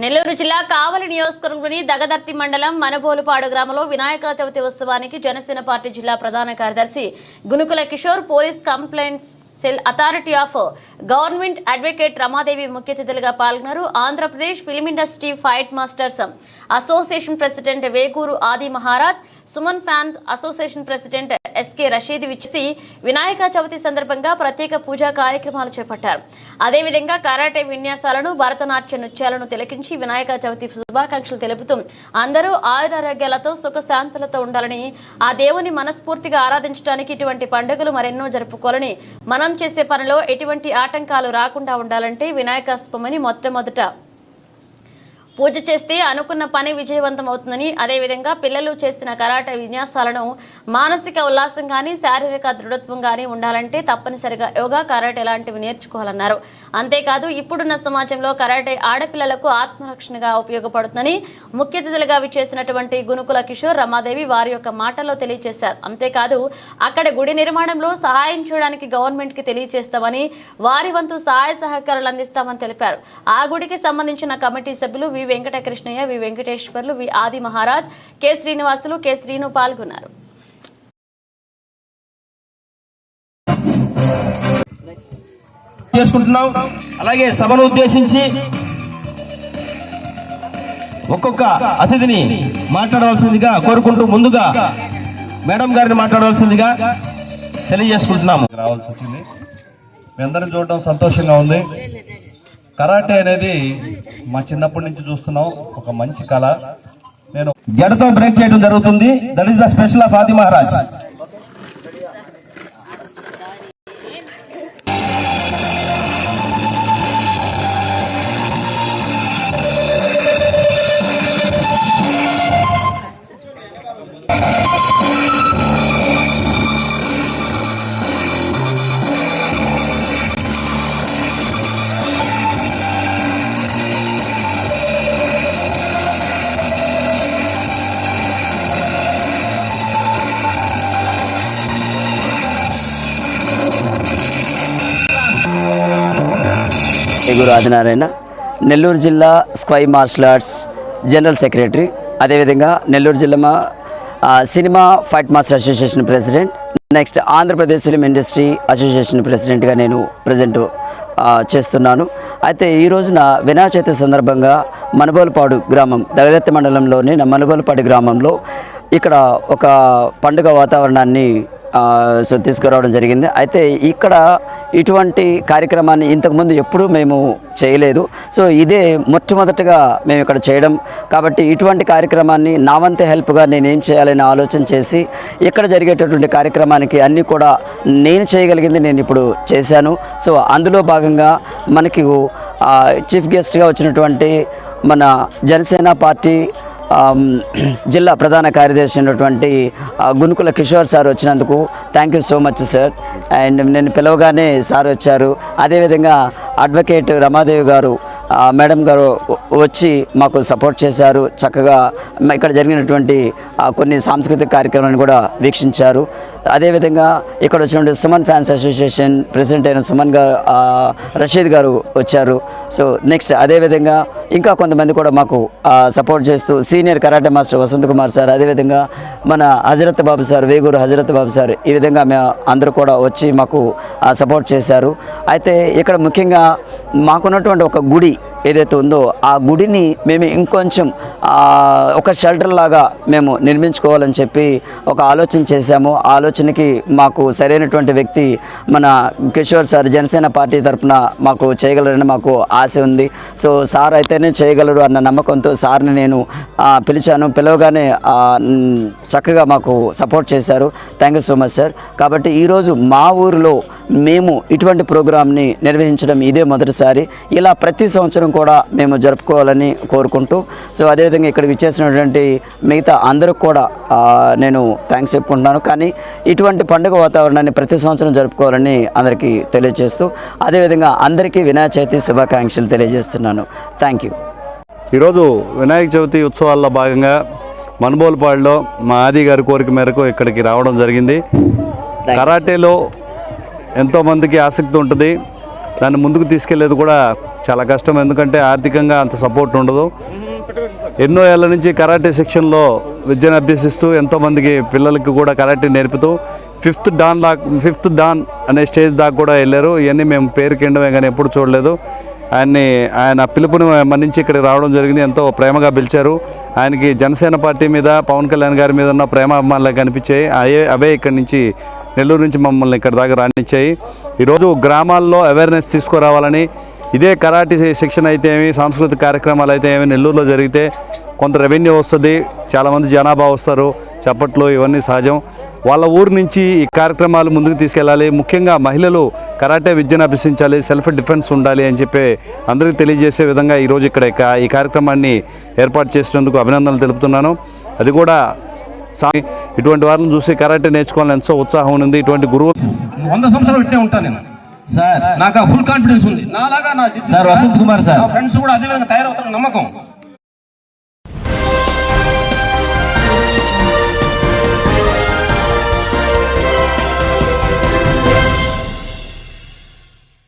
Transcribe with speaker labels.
Speaker 1: నెల్లూరు జిల్లా కావలి నియోజకవర్గంలోని దగదర్తి మండలం మనబోలుపాడు గ్రామంలో వినాయక చవితి ఉత్సవానికి జనసేన పార్టీ జిల్లా ప్రధాన కార్యదర్శి Gunukula Kishore police complaints cell authority of government advocate Ramadevi ముఖ్య అతిథులుగా పాల్గొన్నారు. Andhra Pradesh film industry fight masters association president Veguru Adi Maharaj Suman fans association president SK Rasheed విచ్చేసి వినాయక చవితి సందర్భంగా ప్రత్యేక పూజా కార్యక్రమాలు చేపట్టారు. అదేవిధంగా కరాటే విన్యాసాలను భరతనాట్య నృత్యాలను తిలకించి వినాయక చవితి శుభాకాంక్షలు తెలుపుతూ అందరూ ఆయురారోగ్యాలతో సుఖశాంతులతో ఉండాలని ఆ దేవుని మనస్ఫూర్తిగా ఆరాధించడానికి ఇటువంటి పండుగలు మరెన్నో జరుపుకోవాలని మనం చేసే పనిలో ఎటువంటి ఆటంకాలు రాకుండా ఉండాలంటే వినాయకాస్పమని మొట్టమొదట పూజ చేస్తే అనుకున్న పని విజయవంతం అవుతుందని అదేవిధంగా పిల్లలు చేసిన కరాటే విన్యాసాలను మానసిక ఉల్లాసం కానీ శారీరక దృఢత్వం కానీ ఉండాలంటే తప్పనిసరిగా యోగా కరాటే లాంటివి నేర్చుకోవాలన్నారు. అంతేకాదు ఇప్పుడున్న సమాజంలో కరాటే ఆడపిల్లలకు ఆత్మరక్షణగా ఉపయోగపడుతుందని ముఖ్య అతిథులుగా విచ్చేసినటువంటి గునుకుల కిషోర్ రమాదేవి వారి యొక్క మాటల్లో తెలియజేశారు. అంతేకాదు అక్కడ గుడి నిర్మాణంలో సహాయం చేయడానికి గవర్నమెంట్కి తెలియజేస్తామని వారి వంతు సహాయ సహకారాలు అందిస్తామని తెలిపారు. ఆ గుడికి సంబంధించిన కమిటీ సభ్యులు వి Venkatakrishnaiah V Venkateswarlu V Adi Maharaj K Srinivasulu K Srinu పాల్గొన్నారు.
Speaker 2: చేసుకుంటున్నాం. అలాగే సభను ఉద్దేశించి ఒక్కొక్క అతిథిని మాట్లాడవలసిందిగా కోరుకుంటూ ముందుగా మేడం గారిని మాట్లాడవలసిందిగా తెలియజేసుకుంటున్నాము.
Speaker 3: రావాల్సి వచ్చింది. మీ అందరం చూడడం సంతోషంగా ఉంది. కరాటే అనేది మా చిన్నప్పటి నుంచి చూస్తున్నాం. ఒక మంచి కళ. నేను
Speaker 2: జడతో బ్రేక్ చేయడం జరుగుతుంది. That is the special of Adi Maharaj.
Speaker 4: ఎగురు ఆదినారాయణ నెల్లూరు జిల్లా Sqay martial arts general secretary అదేవిధంగా నెల్లూరు జిల్లా cinema fight master association president next Andhra Pradesh film industry association ప్రెసిడెంట్గా నేను ప్రజెంట్ చేస్తున్నాను. అయితే ఈ రోజున వినాయక చవితి సందర్భంగా మనబోలపాడు గ్రామం దగదత్తి మండలంలోని నా గ్రామంలో ఇక్కడ ఒక పండుగ వాతావరణాన్ని సో తీసుకురావడం జరిగింది. అయితే ఇక్కడ ఇటువంటి కార్యక్రమాన్ని ఇంతకుముందు ఎప్పుడూ మేము చేయలేదు. సో ఇదే మొట్టమొదటిగా మేము ఇక్కడ చేయడం. కాబట్టి ఇటువంటి కార్యక్రమాన్ని నా వంతు హెల్ప్గా నేను ఏం చేయాలని ఆలోచన చేసి ఇక్కడ జరిగేటటువంటి కార్యక్రమానికి అన్నీ కూడా నేను చేయగలిగింది నేను ఇప్పుడు చేశాను. సో అందులో భాగంగా మనకి చీఫ్ గెస్ట్గా వచ్చినటువంటి మన జనసేన పార్టీ జిల్లా ప్రధాన కార్యదర్శి అయినటువంటి గునుకుల కిషోర్ సార్ వచ్చినందుకు thank you so much sir and నేను పిలవగానే సార్ వచ్చారు. అదేవిధంగా అడ్వకేట్ రమాదేవి గారు మేడం గారు వచ్చి మాకు సపోర్ట్ చేశారు. చక్కగా ఇక్కడ జరిగినటువంటి కొన్ని సాంస్కృతిక కార్యక్రమాలను కూడా వీక్షించారు. అదేవిధంగా ఇక్కడ వచ్చినటువంటి సుమన్ ఫ్యాన్స్ అసోసియేషన్ ప్రెసిడెంట్ అయిన సుమన్ గారు రషీద్ గారు వచ్చారు. సో నెక్స్ట్ అదేవిధంగా ఇంకా కొంతమంది కూడా మాకు సపోర్ట్ చేస్తూ senior karate master Vasanth Kumar sir అదేవిధంగా మన హజరత్ బాబు సార్ వేగూరు హజరత్ బాబు సార్ ఈ విధంగా మేము అందరూ కూడా వచ్చి మాకు సపోర్ట్ చేశారు. అయితే ఇక్కడ ముఖ్యంగా మాకున్నటువంటి ఒక గుడి ఏదైతే ఉందో ఆ గుడిని మేము ఇంకొంచెం ఒక షెల్టర్ లాగా మేము నిర్మించుకోవాలని చెప్పి ఒక ఆలోచన చేశాము. ఆలోచనకి మాకు సరైనటువంటి వ్యక్తి మన కిషోర్ సార్ జనసేన పార్టీ తరఫున మాకు చేయగలరని మాకు ఆశ ఉంది. సో సార్ అయితేనే చేయగలరు అన్న నమ్మకంతో సార్ని నేను పిలిచాను. పిలవగానే చక్కగా మాకు సపోర్ట్ చేశారు. Thank you so much sir కాబట్టి ఈరోజు మా ఊరిలో మేము ఇటువంటి ప్రోగ్రామ్ని నిర్వహించడం ఇదే మొదటిసారి. ఇలా ప్రతి సంవత్సరం కూడా మేము జరుపుకోవాలని కోరుకుంటూ సో అదేవిధంగా ఇక్కడికి ఇచ్చేసినటువంటి మిగతా అందరికి కూడా నేను థ్యాంక్స్ చెప్పుకుంటున్నాను. కానీ ఇటువంటి పండుగ వాతావరణాన్ని ప్రతి సంవత్సరం జరుపుకోవాలని అందరికీ తెలియజేస్తూ అదేవిధంగా అందరికీ వినాయక చవితి శుభాకాంక్షలు తెలియజేస్తున్నాను. థ్యాంక్ యూ
Speaker 3: ఈరోజు వినాయక చవితి ఉత్సవాల్లో భాగంగా మనుబోలుపాడులో మా ఆది గారి కోరిక మేరకు ఇక్కడికి రావడం జరిగింది. కరాటేలో ఎంతోమందికి ఆసక్తి ఉంటుంది. దాన్ని ముందుకు తీసుకెళ్ళేది కూడా చాలా కష్టం. ఎందుకంటే ఆర్థికంగా అంత సపోర్ట్ ఉండదు. ఎన్నో ఏళ్ళ నుంచి కరాటే సెక్షన్లో విద్యను అభ్యసిస్తూ ఎంతోమందికి పిల్లలకి కూడా కరాటే నేర్పుతూ ఫిఫ్త్ డాన్ లా ఫిఫ్త్ డాన్ అనే స్టేజ్ దాకా కూడా వెళ్ళారు. ఇవన్నీ మేము పేరు కిండమే కానీ ఎప్పుడు చూడలేదు. ఆయన్ని ఆయన పిలుపుని మన్నించి ఇక్కడికి రావడం జరిగింది. ఎంతో ప్రేమగా పిలిచారు. ఆయనకి జనసేన పార్టీ మీద పవన్ కళ్యాణ్ గారి మీద ఉన్న ప్రేమ అభిమానులు కనిపించాయి. అవే అవే ఇక్కడి నుంచి నెల్లూరు నుంచి మమ్మల్ని ఇక్కడ దాకా రానిచ్చాయి. ఈరోజు గ్రామాల్లో అవేర్నెస్ తీసుకురావాలని ఇదే కరాటీ శిక్షణ అయితే ఏమి సాంస్కృతిక కార్యక్రమాలు అయితే ఏమి నెల్లూరులో జరిగితే కొంత రెవెన్యూ వస్తుంది చాలామంది జనాభా వస్తారు చప్పట్లు ఇవన్నీ సహజం. వాళ్ళ ఊరు నుంచి ఈ కార్యక్రమాలు ముందుకు తీసుకెళ్ళాలి. ముఖ్యంగా మహిళలు కరాటే విద్యను అభ్యసించాలి సెల్ఫ్ డిఫెన్స్ ఉండాలి అని చెప్పి అందరికీ తెలియజేసే విధంగా ఈరోజు ఇక్కడ ఈ కార్యక్రమాన్ని ఏర్పాటు చేసినందుకు అభినందనలు తెలుపుతున్నాను. అది కూడా సా- ఇటువంటి వారిని చూసి కరాటే నేర్చుకోవాలని ఎంతో ఉత్సాహం ఉంది. ఇటువంటి గురువు
Speaker 2: వంద సంవత్సరాలు ఇట్టే ఉంటాను నేను.
Speaker 5: సార్.
Speaker 2: నాకు ఫుల్ కాన్ఫిడెన్స్ ఉంది. నాలాగా నా
Speaker 5: సార్ వసంత్ కుమార్ సార్.
Speaker 2: నా ఫ్రెండ్స్ కూడా అదే విధంగా తయారవుతారు నమ్మకం.